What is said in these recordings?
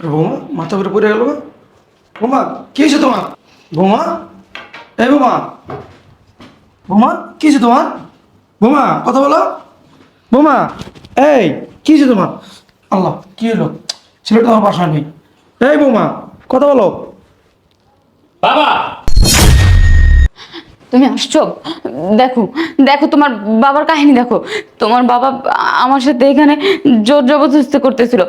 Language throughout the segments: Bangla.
তোর বৌমা, মাথা করে পড়ে গেল বৌমা, কি হয়েছে তোমার? বৌমা এই বৌমা। বৌমা, কি হয়েছে তোমার? বৌমা, কথা বলো। বৌমা, এই, কি হয়েছে তোমার? আল্লাহ, কি হলো? ছেলেটা আমার বাসায় নেই। এই বৌমা, কথা বলো। বাবা! তুমি আসছো? দেখো দেখো তোমার বাবার কাহিনী দেখো। তোমার বাবা আমার সাথে এখানে জোর জবরদস্তি করতেছিল।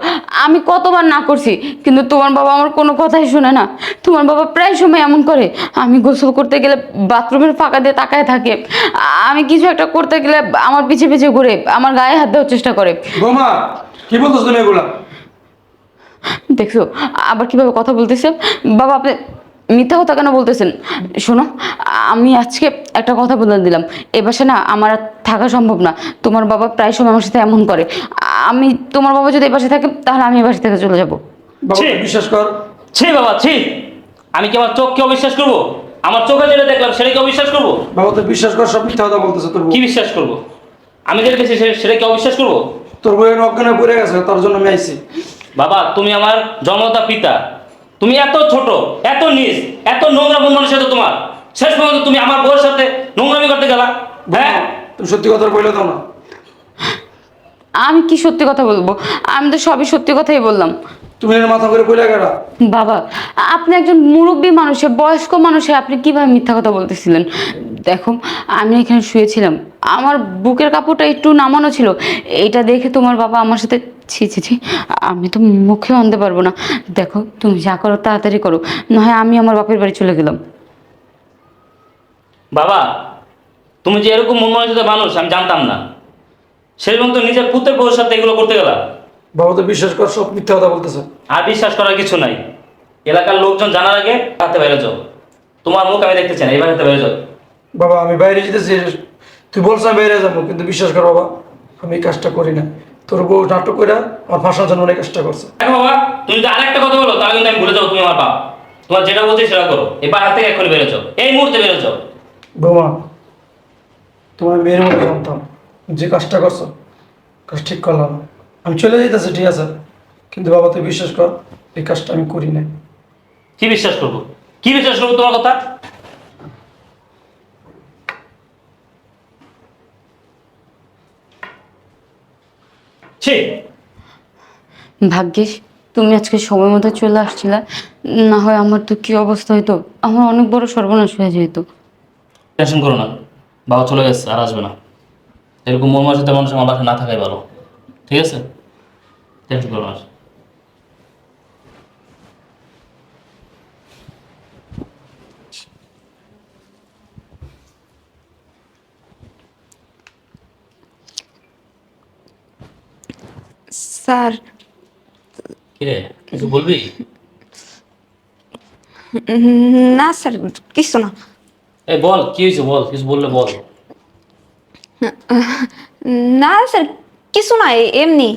আমি কতবার না করছি কিন্তু তোমার বাবা আমার কোনো কথাই শুনে না। তোমার বাবা প্রায় সময় এমন করে আমি গোসল করতে গেলে বাথরুমের ফাঁকা দিয়ে তাকায় থাকে। আমি কিছু একটা করতে গেলে আমার পিছে পিছে ঘুরে আমার গায়ে হাত দেওয়ার চেষ্টা করে। কি বলতেছো তুমি এগুলা? দেখছ আবার কীভাবে কথা বলতেছে? বাবা আপনি মিথ্যা কথা কেন বলতেছেন? শোনো আমি আজকে একটা কথা বলে দিলাম। এ বাসে না আমার আর থাকা সম্ভব না। তোমার বাবা প্রায় সময় আমার সাথে এমন করে। আমি তোমার বাবা যদি এ বাসে থাকে তাহলে আমি এ বাসা থেকে চলে যাব। ছি। বিশ্বাস কর। ছি বাবা ছি। আমি কি আমার চোখকে অবিশ্বাস করব? আমার চোখে যেটা দেখলাম সেটাকে অবিশ্বাস করব? বাবা তো বিশ্বাস কর সব মিথ্যা কথা বলতেছে তোর বউ। কি বিশ্বাস করব? আমি যেটা দেখছি সে- সেটাকে অবিশ্বাস করব? তোর বইয়ের অজ্ঞানে পড়ে গেছে তার জন্য আমি আইছি। বাবা তুমি আমার জন্মদাতা পিতা। তুমি এত ছোট এত নিজ এত নোংরা মন মানুষের সাথে তোমার। শেষ পর্যন্ত তুমি আমার বউয়ের সাথে নোংরামি করতে গেলা। হ্যাঁ? তুমি সত্যি কথা বলে দাও না। আমি কি সত্যি কথা বলব? আমি তো সবই সত্যি কথাই বললাম। তুমি এর মাথা করে পড়ে গেলা বাবা আপনি একজন মুরব্বী মানুষে বয়স্ক মানুষে আপনি কীভাবে মিথ্যা কথা বলতেছিলেন? দেখো আমি এখানে শুয়েছিলাম। আমার বুকের কাপড়টা একটু নামানো ছিল। এইটা দেখে তোমার বাবা আমার সাথে ছি ছি ছি আমি তো মুখে আনতে পারব না। দেখো তুমি যা করো তাড়াতাড়ি করো। নয় আমি আমার বাপের বাড়ি চলে গেলাম। বাবা তুমি যে এরকম মন মানুষ আমি জানতাম না। সেরকম তো নিজের পুত্রের বউয়ের সাথে এগুলো করতে গেলা। বাবা তো বিশ্বাস কর সব মিথ্যা কথা বলতেছে। আর বিশ্বাস করার কিছু নাই। এলাকার লোকজন জানার আগে হাতে বাইরে যাও। তোমার মুখ আমি দেখতে চাই না এবার হাতে বাইরে যাও। বাবা আমি বাইরে যেতেছি। তুই বলছ আমি বাইরে যাব কিন্তু বিশ্বাস কর বাবা আমি এই কাজটা করি না। তোর বউ নাটক করে আমার ফাঁসার জন্য অনেক চেষ্টা করছে। দেখো বাবা তুমি যদি আরেকটা কথা বলো তাহলে কিন্তু আমি ভুলে যাব তুমি আমার বাপ। তোমার যেটা বলছি সেটা করো। এবার হাত থেকে এক্ষুনি বেরো যাও। এই মুহূর্তে বেরো যাও। বৌমা তোমার মেয়ের মতো জানতাম যে কাজটা করছ। কাজ ঠিক করলাম। আমি চলে যেতেছি ঠিক আছে? কিন্তু বাবা তুই বিশ্বাস কর এই কাজটা আমি করি না কি বিশ্বাস করব? কি বিশ্বাস করব তোমার কথা? ছি! ভাগ্যিস তুমি আজকে সময় মতো চলে আসছিলে। না হয় আমার তো কি অবস্থা হইতো? আমার অনেক বড় সর্বনাশ হয়ে যেত। টেনশন করো না। বাবা চলে গেছে আর আসবে না। এরকম মন মাসিতে মানুষ আমার বাসায় না থাকাই ভালো। ঠিক আছে? টেনশন করো না স্যার। কিরে কিছু বলবি? না স্যার কিছু না। এই বল কি হয়েছে বল কিছু বললে বল। না স্যার কিছু না এমনি।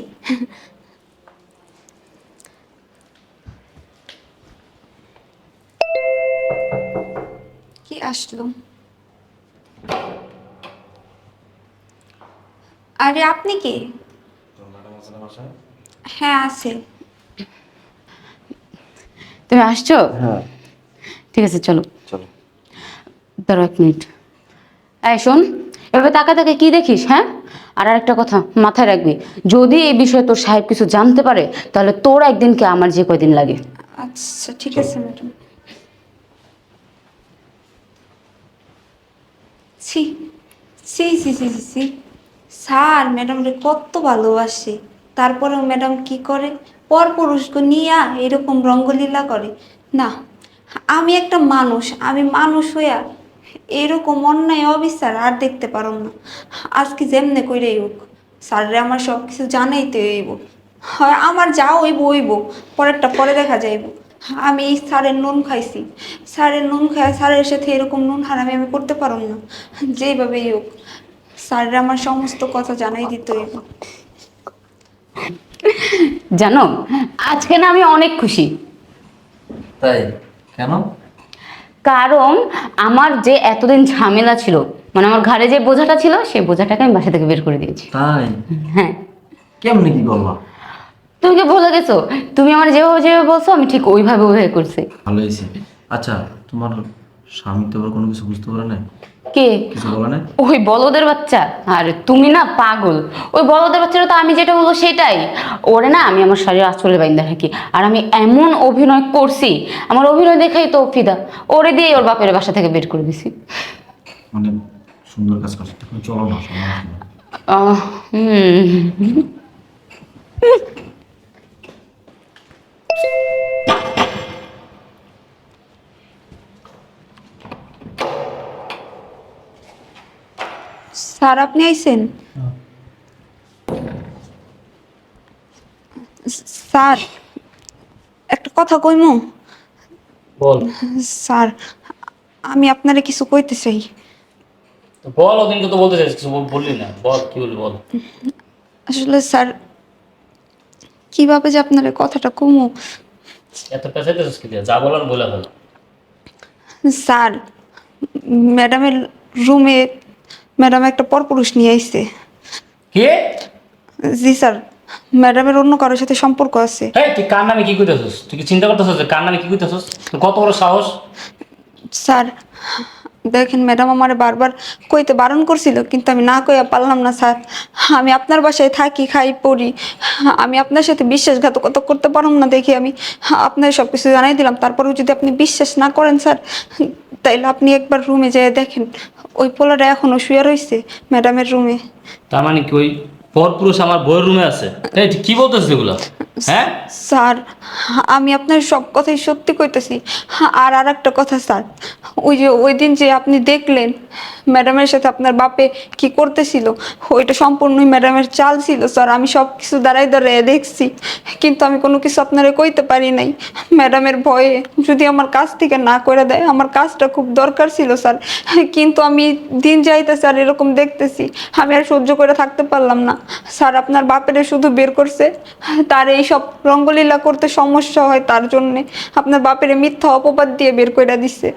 কি আসলো? আরে আপনি কে? হ্যাঁ আছে। তুমি আসছো? হ্যাঁ। ঠিক আছে চলো। চলো। দাঁড়ো এক মিনিট। এই শোন এভাবে তাকা তাকে কি দেখিস হ্যাঁ? আর আরেকটা কথা মাথায় রাখবি, যদি এই বিষয়ে তোর সাহেব কিছু জানতে পারে, তাহলে তোর একদিনকে আমার যে কয়দিন লাগে। আচ্ছা ঠিক আছে ম্যাডাম। ছি ছি ছি ছি ছি ছি। স্যার ম্যাডামরে কত ভালোবাসে। তারপরেও ম্যাডাম কি করে? পরপুরুষকে নিয়ে এরকম রঙ্গলীলা করে। না, আমি একটা মানুষ, আমি মানুষ হইয়া এরকম অন্যায় অবিচার আর দেখতে পারো না। আজকে যেমনে কইরেই হোক স্যাররে আমার সব কিছু জানাইতে হইব। হয় আমার যা হইব হইব। পরেরটা পরে দেখা যাইব। আমি এই স্যারের নুন খাইছি। স্যারের নুন খাই স্যারের সাথে এরকম নুন হারামি আমি করতে পারব না। যেভাবেই হোক স্যাররা আমার সমস্ত কথা জানাই দিতে হইব। জানো আজকে না আমি অনেক খুশি। তাই? কেন? কারণ আমার যে এতদিন ঝামেলা ছিল মানে আমার ঘাড়ে যে বোঝাটা ছিল সেই বোঝাটাকে আমি বাসা থেকে বের করে দিয়েছি। তাই? হ্যাঁ। কেমনে কি তুমি কি ভুলে গেছো তুমি আমার যেভাবে যেভাবে বলছো আমি ঠিক ওইভাবে ওইভাবে করছি। ভালো হয়েছে। আচ্ছা তোমার স্বামী তো আবার কোনো কিছু বুঝতে পারে না কে? কিছু বলে না ওই বলদের বাচ্চা? আর তুমি না পাগল। ওই বলদের বাচ্চারা তো আমি যেটা বলব সেটাই। ওরে না আমি আমার শাড়ির আঁচলে বাইন্দা থাকি। আর আমি এমন অভিনয় করছি আমার অভিনয় দেখাই তো ফিদা। ওরে দিয়ে ওর বাপের বাসা থেকে বের করে দিছি। মানে সুন্দর কাজ করছে। চলো না হুম। স্যার আপনি আইছেন? স্যার একটা কথা কইমু? বল। স্যার আমি আপনারে কিছু কইতে চাই। বল ওদিনকে তো বলতে চাইছিস কিছু বললি না। বল কি বলি বল। আসলে স্যার কীভাবে যে আপনার কথাটা কমু? এত পেঁচাইতেছিস কি? যা বলার বলে ফেল। স্যার ম্যাডামের রুমে ম্যাডাম একটা পরপুরুষ নিয়ে আইছে। কে? জি স্যার। ম্যাডামের অন্য কারোর সাথে সম্পর্ক আছে। এই তুই কার নামে কি কইতাছস? তুই কি চিন্তা করতেছস যে কার নামে কি কইতাছস? তোর কত বড় সাহস? স্যার দেখেন ম্যাডাম আমার বারবার কইতে বারণ করছিল, কিন্তু আমি না কইয়া পারলাম না, স্যার। আমি আপনার বাসায় থাকি, খাই, পড়ি। আমি আপনার সাথে বিশ্বাসঘাতকতা করতে পারলাম না দেখি আমি আপনার সব কিছু জানাই দিলাম। তারপরেও যদি আপনি বিশ্বাস না করেন, স্যার, তাইলে আপনি একবার রুমে যেয়ে দেখেন। ওই পোলাটা এখনও শুয়ে রয়েছে ম্যাডামের রুমে তার মানে কি ওই পরপুরুষ আমার বইয়ের রুমে আছে। কি বলতেছিস এগুলো? হ্যাঁ? স্যার, আমি আপনার সব কথাই সত্যি কইতেছি। আর আর একটা কথা, স্যার। ওই যে, ওই দিন যে আপনি দেখলেন ম্যাডামের সাথে আপনার বাপে কি করতেছিল? ওইটা সম্পূর্ণই ম্যাডামের চাল ছিল, স্যার। আমি সব কিছু দাঁড়াই দাঁড়াই দেখছি। কিন্তু আমি কোনো কিছু আপনারে কইতে পারি নাই। ম্যাডামের ভয়ে যদি আমার কাজ থেকে না করে দেয়, আমার কাজটা খুব দরকার ছিল, স্যার। কিন্তু আমি দিন যাইতে স্যার এরকম দেখতেছি। আমি আর সহ্য করে থাকতে পারলাম না। স্যার, আপনার বাপেরে শুধু বের করছে। তার এই সব রঙ্গলীলা করতে সমস্যা হয় তার জন্যে। আপনার বাপেরে মিথ্যা অপবাদ দিয়ে বের করে দিচ্ছে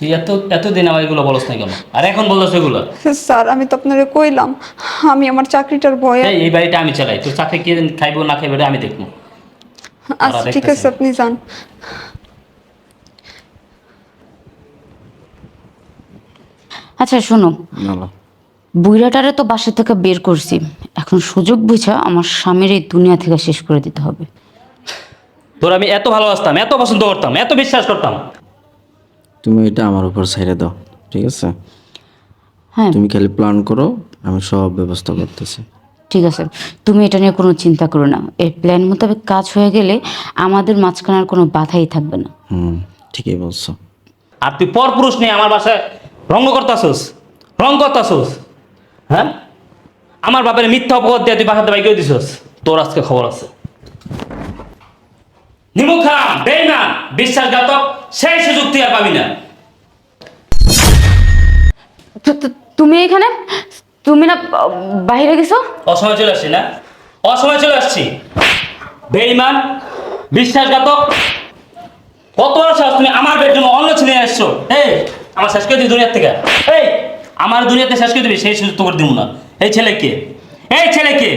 তুই এত এতদিন আমার এগুলো বলস না কেন? আর এখন বলতেছ এগুলো? স্যার আমি তো আপনারে কইলাম আমি আমার চাকরিটার ভয়ে এই এই বাড়িটা আমি চালাই তোর চাকরি কে খাইবো না খাইবো এটা আমি দেখব। আচ্ছা ঠিক আছে আপনি যান। আচ্ছা শোনো। বুইরাটারে তো বাসা থেকে বের করছি। এখন সুযোগ বুঝা আমার স্বামীর এই দুনিয়া থেকে শেষ করে দিতে হবে। তোর আমি এত ভালোবাসতাম এত পছন্দ করতাম এত বিশ্বাস করতাম। তুমি এটা আমার উপর ছেড়ে দাও ঠিক আছে? হ্যাঁ। তুমি খালি প্ল্যান করো আমি সব ব্যবস্থা করতেছি। ঠিক আছে। তুমি এটা নিয়ে কোনো চিন্তা করো না। এই প্ল্যান মোতাবেক কাজ হয়ে গেলে আমাদের মাঝখানে আর কোনো বাধাই থাকবে না। হুম ঠিকই বলছো। আর তুই পরপুরুষ নিয়ে আমার বাসায় রঙ্গ করতাছস? রং করতাছস? হ্যাঁ? আমার বাপের মিথ্যা অপবাদ দিয়ে তুই বাসাতে বাইকে দিছস? তোর আজকে খবর আছে। নিমুখ হারাম বেইমান বিশ্বাসঘাতক সেই সুযোগ তুই আর পাবি না। তুমি এখানে? তুমি না বাইরে গেছো? অসময় চলে আসছি না? অসময় চলে আসছি। বেইমান বিশ্বাসঘাতক কত সাহস তুমি আমার বেডরুমে অন্য ছেলে আসছো? এই আমার শেষ করে দিবি দুনিয়ার থেকে। এই আমার দুনিয়াতে শেষ করে দিবি সেই সুযোগ তো করে দিব না। এই ছেলে কে? এই ছেলে কে?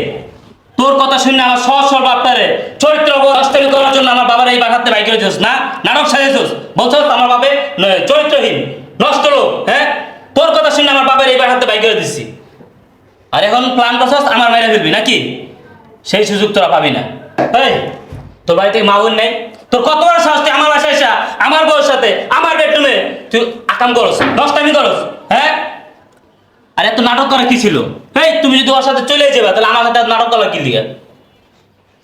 তোর কথা শুনে আমার সহজ সরল বাপ্তারে চরিত্র অবস্থাকে করার জন্য আমার বাবার এই বাসাতে বাইক করে না? নাটক সাজাইছিস বলছস আমার ন- চরিত্রহীন, নষ্ট লোক হ্যাঁ? তোর কথা শুনে আমার বাবার এই বাসাতে বাইক করে দিচ্ছি আর এখন প্ল্যান করছস আমার মেরে ফেলবি, নাকি? সেই সুযোগ তোরা পাবি না। এই, তোর বাড়িতে মা বোন নেই? তোর কত বড় সাহস আমার বাসায় এসা আমার বউর সাথে, আমার বেডরুমে তুই আকাম করস, নষ্টামি করস হ্যাঁ? আর এত নাটক করা কি ছিল? এই তুমি যদি ওর সাথে চলে যাবে তাহলে আমার সাথে নাটক করা কি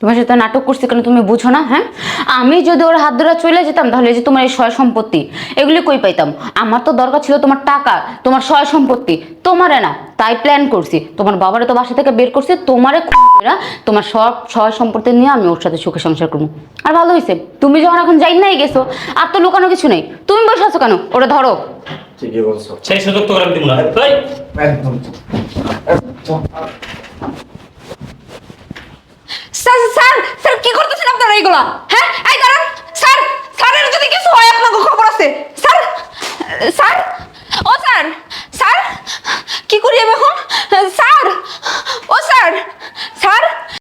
তোমার সাথে নাটক করছি কেন তুমি বুঝো না হ্যাঁ? আমি যদি ওর হাত ধরে চলে যেতাম তাহলে এই যে তোমার এই সয় সম্পত্তি এগুলি কই পাইতাম? আমার তো দরকার ছিল তোমার টাকা তোমার সয় সম্পত্তি তোমারে না তাই প্ল্যান করছি। তোমার বাবারে তো বাসা থেকে বের করছি তোমারে খুন কইরা তোমার সব সয় সম্পত্তি নিয়ে আমি ওর সাথে সুখে সংসার করব। আর ভালো হয়েছে তুমি যখন এখন যাই নাই গেছো আর তো লুকানো কিছু নেই তুমি বসে আছো কেন? ওরা ধরো। ঠিকই বলছো। সেই সুযোগ তো আমি দিব না। একদম স্যার স্যার স্যার কি করতেছেন আপনারা এইগুলা